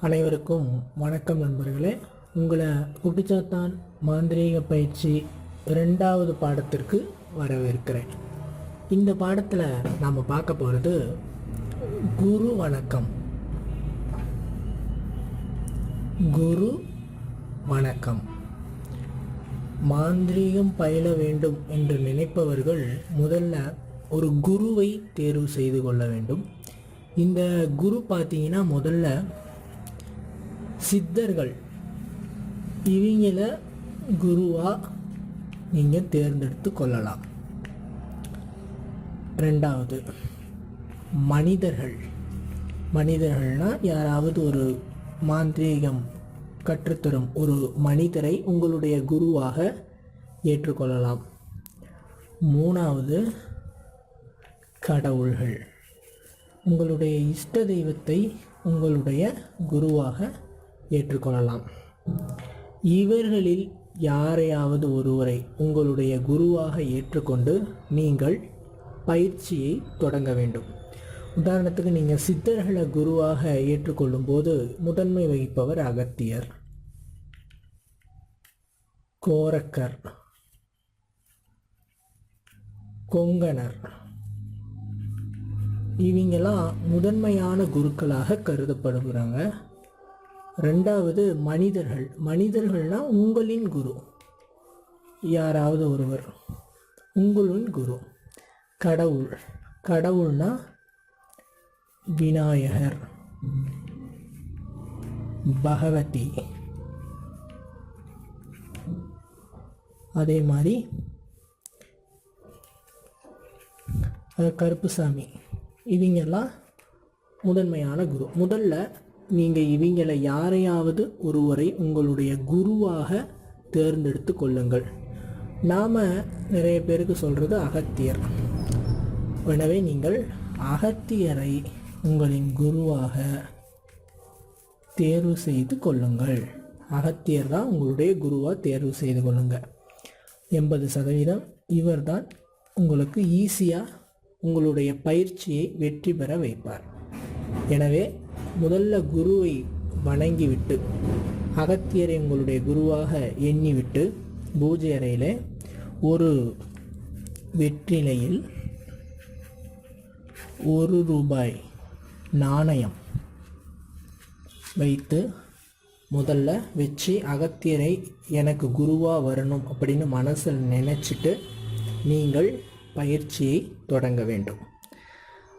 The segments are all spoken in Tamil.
அனைவருக்கும் வணக்கம் நண்பர்களே. உங்களை குட்டிச்சாத்தான் மாந்திரீக பயிற்சி ரெண்டாவது பாடத்திற்கு வரவேற்கிறேன். இந்த பாடத்தில் நாம் பார்க்க போகிறது குரு வணக்கம். குரு வணக்கம். மாந்திரீகம் பயில வேண்டும் என்று நினைப்பவர்கள் முதல்ல ஒரு குருவை தேர்வு செய்து கொள்ள வேண்டும். இந்த குரு பார்த்தீங்கன்னா முதல்ல சித்தர்கள். இவங்கள குருவாக நீங்கள் தேர்ந்தெடுத்து கொள்ளலாம். ரெண்டாவது மனிதர்கள். மனிதர்கள்னா யாராவது ஒரு மாந்திரீகம் கற்றுத்தரும் ஒரு மனிதரை உங்களுடைய குருவாக ஏற்றுக்கொள்ளலாம். மூணாவது கடவுள்கள். உங்களுடைய இஷ்ட தெய்வத்தை உங்களுடைய குருவாக ஏற்றுக்கொள்ளலாம். இவர்களில் யாரையாவது ஒருவரை உங்களுடைய குருவாக ஏற்றுக்கொண்டு நீங்கள் பயிற்சியை தொடங்க வேண்டும். உதாரணத்துக்கு நீங்கள் சித்தர்களை குருவாக ஏற்றுக்கொள்ளும் போது முதன்மை வகிப்பவர் அகத்தியர். கோரக்கர். கொங்கணர். இவங்கெல்லாம் முதன்மையான குருக்களாக கருதப்படுகிறாங்க. ரெண்டாவது மனிதர்கள். மனிதர்கள்னா உங்களின் குரு. யாராவது ஒருவர். உங்களின் குரு. கடவுள். கடவுள்னா விநாயகர். பகவதி. அதே மாதிரி கருப்புசாமி. இவங்கெல்லாம் முதன்மையான குரு. முதல்ல நீங்கள் இவங்களை யாரையாவது ஒருவரை உங்களுடைய குருவாக தேர்ந்தெடுத்து கொள்ளுங்கள். நாம் நிறைய பேருக்கு சொல்கிறது அகத்தியர். எனவே நீங்கள் அகத்தியரை உங்களின் குருவாக தேர்வு செய்து கொள்ளுங்கள். அகத்தியர் தான் உங்களுடைய குருவாக தேர்வு செய்து கொள்ளுங்கள் எண்பது சதவீதம் இவர்தான் உங்களுக்கு ஈஸியாக உங்களுடைய பயிற்சியை வெற்றி பெற வைப்பார். எனவே முதல்ல குருவை வணங்கிவிட்டு அகத்தியரை உங்களுடைய குருவாக எண்ணிவிட்டு பூஜை அறையில் ஒரு வெற்றிலையில் ஒரு ரூபாய் நாணயம் வைத்து முதல்ல வச்சு அகத்தியரை எனக்கு குருவாக வரணும் அப்படின்னு மனசில் நினச்சிட்டு நீங்கள் பயிற்சியை தொடங்க வேண்டும்.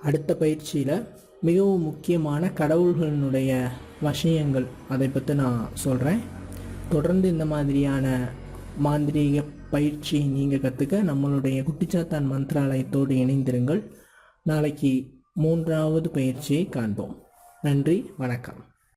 அடுத்த பயிற்சியில் மிகவும் முக்கியமான கடவுள்களினுடைய விஷயங்கள் அதை பற்றி நான் சொல்கிறேன் தொடர்ந்து இந்த மாதிரியான மாந்திரீக பயிற்சி நீங்கள் கற்றுக்க நம்மளுடைய குட்டிச்சாத்தான் மந்திராலயத்தோடு இணைந்திருங்கள். நாளைக்கு மூன்றாவது பயிற்சியை காண்போம். நன்றி வணக்கம்.